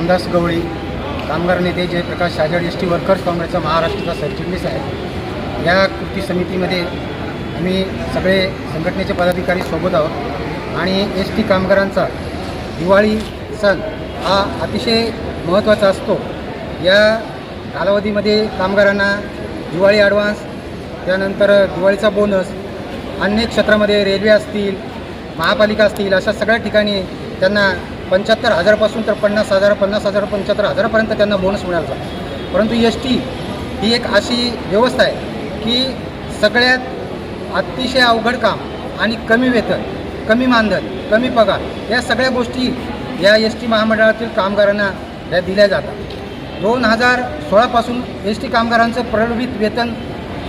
रामदास गवळी कामगार नेते Jayprakash Shajad S T workers काँग्रेसचा महाराष्ट्राचा सरचिटणीस आहे. या कृती समितीमध्ये आम्ही सगळे संघटनेचे पदाधिकारी सोबत आहोत आणि एस टी कामगारांचा दिवाळी सण हा अतिशय महत्त्वाचा असतो. या कालावधीमध्ये कामगारांना दिवाळी ॲडव्हान्स त्यानंतर दिवाळीचा बोनस अन्य क्षेत्रामध्ये रेल्वे असतील महापालिका असतील अशा सगळ्या ठिकाणी त्यांना पंच्याहत्तर हजारापासून तर पन्नास हजार पन्नास हजार पंच्याहत्तर हजारापर्यंत त्यांना बोनस मिळाला परंतु एस टी ही एक अशी व्यवस्था आहे की सगळ्यात अतिशय अवघड काम आणि कमी वेतन कमी मानधन कमी पगार या सगळ्या गोष्टी या एस टी महामंडळातील कामगारांना या दिल्या जातात. दोन हजार सोळापासून एस टी कामगारांचं प्रलंबित वेतन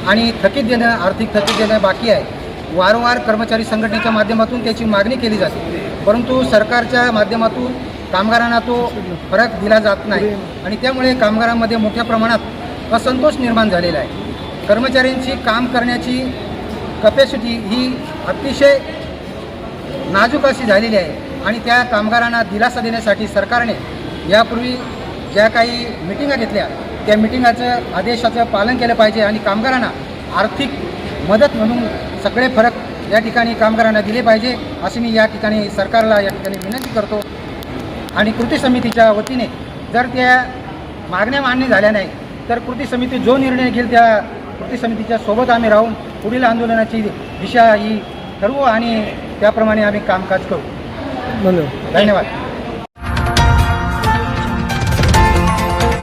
आणि थकीत देणं आर्थिक थकीत देणं बाकी आहे. वारंवार कर्मचारी संघटनेच्या माध्यमातून त्याची मागणी केली जाते. परंतु सरकारच्या माध्यमातून कामगारांना तो फरक दिला जात नाही. आणि त्यामुळे कामगारांमध्ये मोठ्या प्रमाणात असंतोष निर्माण झालेला आहे. कर्मचाऱ्यांची काम करण्याची कपॅसिटी ही अतिशय नाजूक अशी झालेली आहे. आणि त्या कामगारांना दिलासा देण्यासाठी सरकारने यापूर्वी ज्या काही मिटिंगा घेतल्या त्या मिटिंगाचं आदेशाचं पालन केलं पाहिजे आणि कामगारांना आर्थिक मदत म्हणून सगळे फरक या ठिकाणी कामगारांना दिले पाहिजे अशी मी या ठिकाणी सरकारला या ठिकाणी विनंती करतो. आणि कृती समितीच्या वतीने जर त्या मागण्या मान्य झाल्या नाही तर कृती समिती जो निर्णय घेईल त्या कृती समितीच्या सोबत आम्ही राहून पुढील आंदोलनाची दिशा ही ठरवू आणि त्याप्रमाणे आम्ही कामकाज करू. धन्यवाद. धन्यवाद.